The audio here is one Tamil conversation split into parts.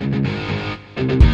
Música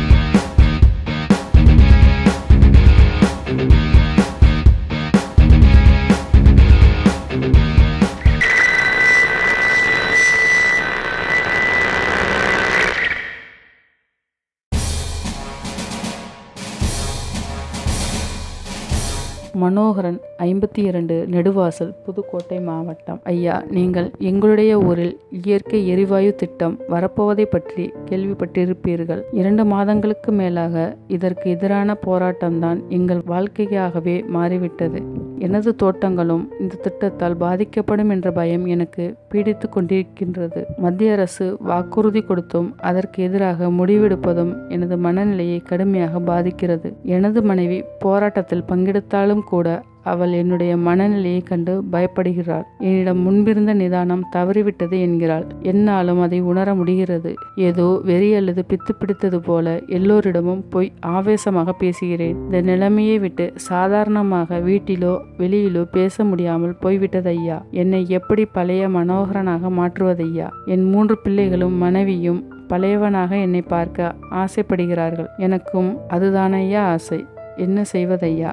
மனோகரன் ஐம்பத்தி இரண்டு நெடுவாசல் புதுக்கோட்டை மாவட்டம். ஐயா நீங்கள் எங்களுடைய ஊரில் இயற்கை எரிவாயு திட்டம் வரப்போவதை பற்றி கேள்விப்பட்டிருப்பீர்கள். இரண்டு மாதங்களுக்கு மேலாக இதற்கு எதிரான போராட்டம்தான் எங்கள் வாழ்க்கையாகவே மாறிவிட்டது. எனது தோட்டங்களும் இந்த திட்டத்தால் பாதிக்கப்படும் என்ற பயம் எனக்கு பீடித்து கொண்டிருக்கின்றது. மத்திய அரசு வாக்குறுதி கொடுத்தும் அதற்கு எதிராக முடிவெடுப்பதும் எனது மனநிலையை கடுமையாக பாதிக்கிறது. எனது மனைவி போராட்டத்தில் பங்கெடுத்தாலும் கூட அவள் என்னுடைய மனநிலையை கண்டு பயப்படுகிறாள். என்னிடம் முன்பிருந்த நிதானம் தவறிவிட்டது என்கிறாள். என்னாலும் அதை உணர முடிகிறது. ஏதோ வெறி அல்லது பித்து பிடித்தது போல எல்லோரிடமும் போய் ஆவேசமாக பேசுகிறேன். இந்த நிலைமையை விட்டு சாதாரணமாக வீட்டிலோ வெளியிலோ பேச முடியாமல் போய்விட்டது ஐயா என்னை எப்படி பழைய மனோகரனாக மாற்றுவதையா என் மூன்று பிள்ளைகளும் மனைவியும் பழையவனாக என்னை பார்க்க ஆசைப்படுகிறார்கள். எனக்கும் அதுதானையா ஆசை. என்ன செய்வதையா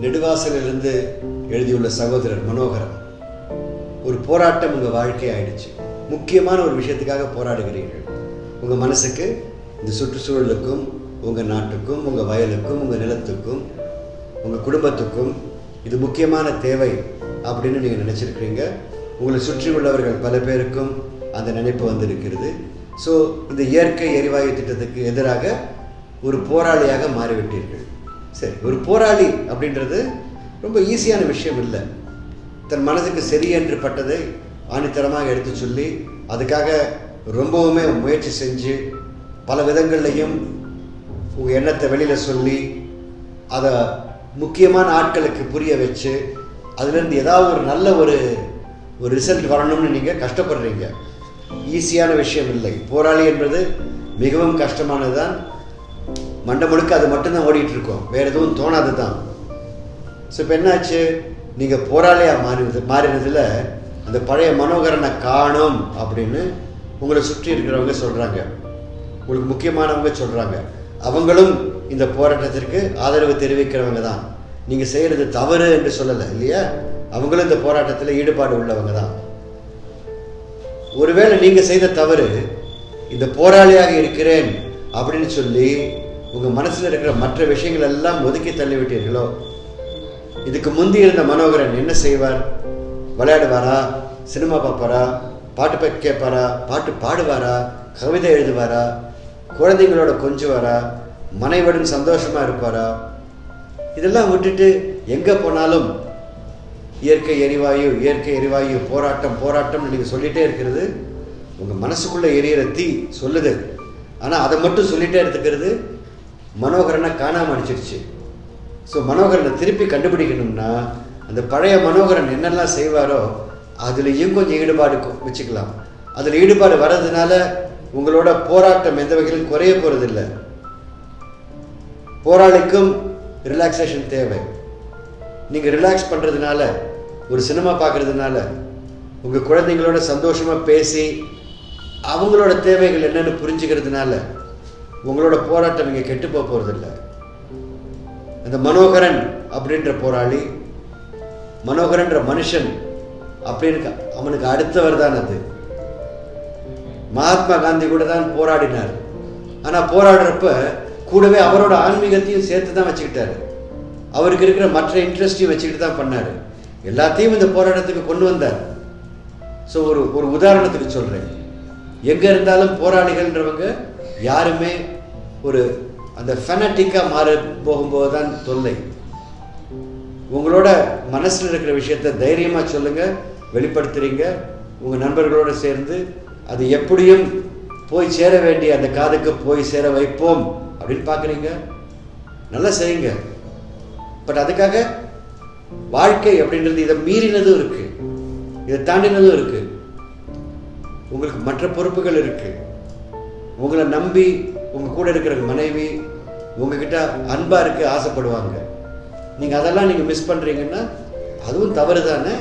நெடுவாசலிருந்து எழுதியுள்ள சகோதரர் மனோகரன் ஒரு போராட்டம் உங்கள் வாழ்க்கை ஆயிடுச்சு. முக்கியமான ஒரு விஷயத்துக்காக போராடுகிறீர்கள். உங்கள் மனசுக்கு இந்த சுற்றுச்சூழலுக்கும் உங்கள் நாட்டுக்கும் உங்கள் வயலுக்கும் உங்கள் நிலத்துக்கும் உங்கள் குடும்பத்துக்கும் இது முக்கியமான தேவை அப்படின்னு நீங்கள் நினச்சிருக்கிறீங்க. உங்களை சுற்றி உள்ளவர்கள் பல பேருக்கும் அந்த நினைப்பு வந்திருக்கிறது. ஸோ இந்த இயற்கை எரிவாயு திட்டத்துக்கு எதிராக ஒரு போராளியாக மாறிவிட்டீர்கள். சரி ஒரு போராளி அப்படின்றது ரொம்ப ஈஸியான விஷயம் இல்லை. தன் மனதுக்கு சரி என்று பட்டதை ஆணித்தரமாக எடுத்து சொல்லி அதுக்காக ரொம்பவுமே முயற்சி செஞ்சு பல விதங்கள்லையும் உங்கள் எண்ணத்தை வெளியில் சொல்லி அதை முக்கியமான ஆட்களுக்கு புரிய வச்சு அதுலேருந்து ஏதாவது ஒரு நல்ல ஒரு ஒரு ரிசல்ட் வரணும்னு நீங்கள் கஷ்டப்படுறீங்க. ஈஸியான விஷயம் இல்லை. போராளி என்பது மிகவும் கஷ்டமானது தான் மண்டை முழுக்க அது மட்டும்தான் ஓடிட்டு இருக்கோம் வேறு எதுவும் தோணாது தான் ஸோ இப்போ என்னாச்சு? நீங்கள் போராளியாக மாறினது மாறினதில் அந்த பழைய மனோகரனை காணும் அப்படின்னு உங்களை சுற்றி இருக்கிறவங்க சொல்கிறாங்க உங்களுக்கு முக்கியமானவங்க சொல்கிறாங்க அவங்களும் இந்த போராட்டத்திற்கு ஆதரவு தெரிவிக்கிறவங்க தான். நீங்கள் செய்கிறது தவறு என்று சொல்லலை இல்லையா? அவங்களும் இந்த போராட்டத்தில் ஈடுபாடு உள்ளவங்க தான். ஒருவேளை நீங்கள் செய்த தவறு இந்த போராளியாக இருக்கிறேன் அப்படின்னு சொல்லி உங்கள் மனசில் இருக்கிற மற்ற விஷயங்கள் எல்லாம் ஒதுக்கி தள்ளிவிட்டீர்களோ? இதுக்கு முந்தி இருந்த மனோகரன் என்ன செய்வார்? விளையாடுவாரா? சினிமா பார்ப்பாரா? பாட்டு ப கேட்பாரா? பாட்டு பாடுவாரா? கவிதை எழுதுவாரா? குழந்தைங்களோட கொஞ்சுவாரா? மனைவிடன் சந்தோஷமாக இருப்பாரா? இதெல்லாம் விட்டுட்டு எங்கே போனாலும் இயற்கை எரிவாயு இயற்கை எரிவாயு போராட்டம் போராட்டம்னு நீங்கள் சொல்லிகிட்டே இருக்கிறது. உங்கள் மனசுக்குள்ளே எரியிற தீ சொல்லுது. ஆனால் அதை மட்டும் சொல்லிகிட்டே இருக்கிறது மனோகரனை காணாமல் அடிச்சிருச்சு. ஸோ மனோகரனை திருப்பி கண்டுபிடிக்கணும்னா அந்த பழைய மனோகரன் என்னெல்லாம் செய்வாரோ அதுலேயும் கொஞ்சம் ஈடுபாடு வச்சுக்கலாம். அதில் ஈடுபாடு வர்றதுனால உங்களோட போராட்டம் எந்த வகையிலும் குறைய போகிறதில்ல போராளிக்கும் ரிலாக்ஸேஷன் தேவை. நீங்கள் ரிலாக்ஸ் பண்ணுறதுனால ஒரு சினிமா பார்க்குறதுனால உங்கள் குழந்தைங்களோட சந்தோஷமாக பேசி அவங்களோட தேவைகள் என்னென்னு புரிஞ்சுக்கிறதுனால உங்களோட போராட்டம் இங்கே கெட்டு போக போகிறதில்ல அந்த மனோகரன் அப்படின்ற போராளி மனோகரன்ற மனுஷன் அப்படின்னு அவனுக்கு அடுத்தவர் தான் அது. மகாத்மா காந்தி கூட தான் போராடினார். ஆனால் போராடுறப்ப கூடவே அவரோட ஆன்மீகத்தையும் சேர்த்து தான் வச்சுக்கிட்டாரு. அவருக்கு இருக்கிற மற்ற இன்ட்ரெஸ்டையும் வச்சுக்கிட்டு தான் பண்ணார். எல்லாத்தையும் இந்த போராட்டத்துக்கு கொண்டு வந்தார். ஸோ ஒரு ஒரு உதாரணத்துக்கு சொல்கிறேன் எங்கே இருந்தாலும் போராளிகள்ன்றவங்க யாருமே ஒரு அந்த ஃபெனட்டிக்காக மாற போகும்போது தான் தொல்லை. உங்களோட மனசில் இருக்கிற விஷயத்த தைரியமாக சொல்லுங்கள் வெளிப்படுத்துகிறீங்க உங்கள் நண்பர்களோடு சேர்ந்து அது எப்படியும் போய் சேர வேண்டிய அந்த காதுக்கு போய் சேர வைப்போம் அப்படின்னு பார்க்குறீங்க. நல்லா செய்யுங்க. பட் அதுக்காக வாழ்க்கை அப்படின்றது இதை மீறினதும் இருக்குது இதை தாண்டினதும் இருக்குது உங்களுக்கு மற்ற பொறுப்புகள் இருக்குது உங்களை நம்பி உங்கள் கூட இருக்கிற மனைவி உங்ககிட்ட அன்பாக இருக்க ஆசைப்படுவாங்க. நீங்கள் அதெல்லாம் நீங்கள் மிஸ் பண்ணுறீங்கன்னா அதுவும் தவறு தானே?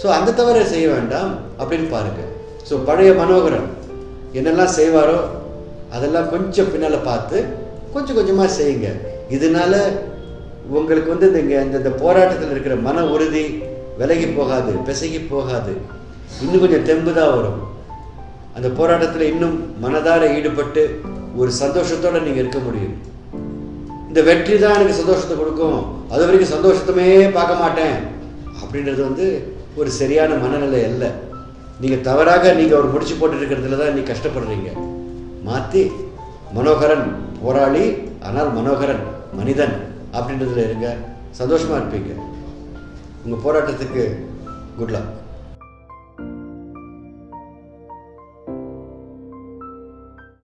ஸோ அந்த தவறை செய்ய வேண்டாம் அப்படின்னு பாருங்கள் ஸோ பழைய மனோகரன் என்னெல்லாம் செய்வாரோ அதெல்லாம் கொஞ்சம் பின்னால் பார்த்து கொஞ்சம் கொஞ்சமாக செய்யுங்க. இதனால உங்களுக்கு வந்து இந்த இங்கே இந்த இந்த போராட்டத்தில் இருக்கிற மன உறுதி விலகி போகாது பிசகி போகாது. இன்னும் கொஞ்சம் தெம்பு தான் வரும். அந்த போராட்டத்தில் இன்னும் மனதார ஈடுபட்டு ஒரு சந்தோஷத்தோட நீங்கள் இருக்க முடியும். இந்த வெற்றி தான் எனக்கு சந்தோஷத்தை கொடுக்கும். அது வரைக்கும் சந்தோஷத்தமே பார்க்க மாட்டேன். அப்படின்றது வந்து ஒரு சரியான மனநிலை அல்ல. நீங்கள் தவறாக நீங்கள் ஒரு முடிச்சு போட்டு இருக்கிறதுல தான் நீ கஷ்டப்படுறீங்க. மாற்றி மனோகரன் போராளி ஆனால் மனோகரன் மனிதன் அப்படின்றதுல இருங்க. சந்தோஷமாக இருப்பீங்க. உங்கள் போராட்டத்துக்கு குட் லக்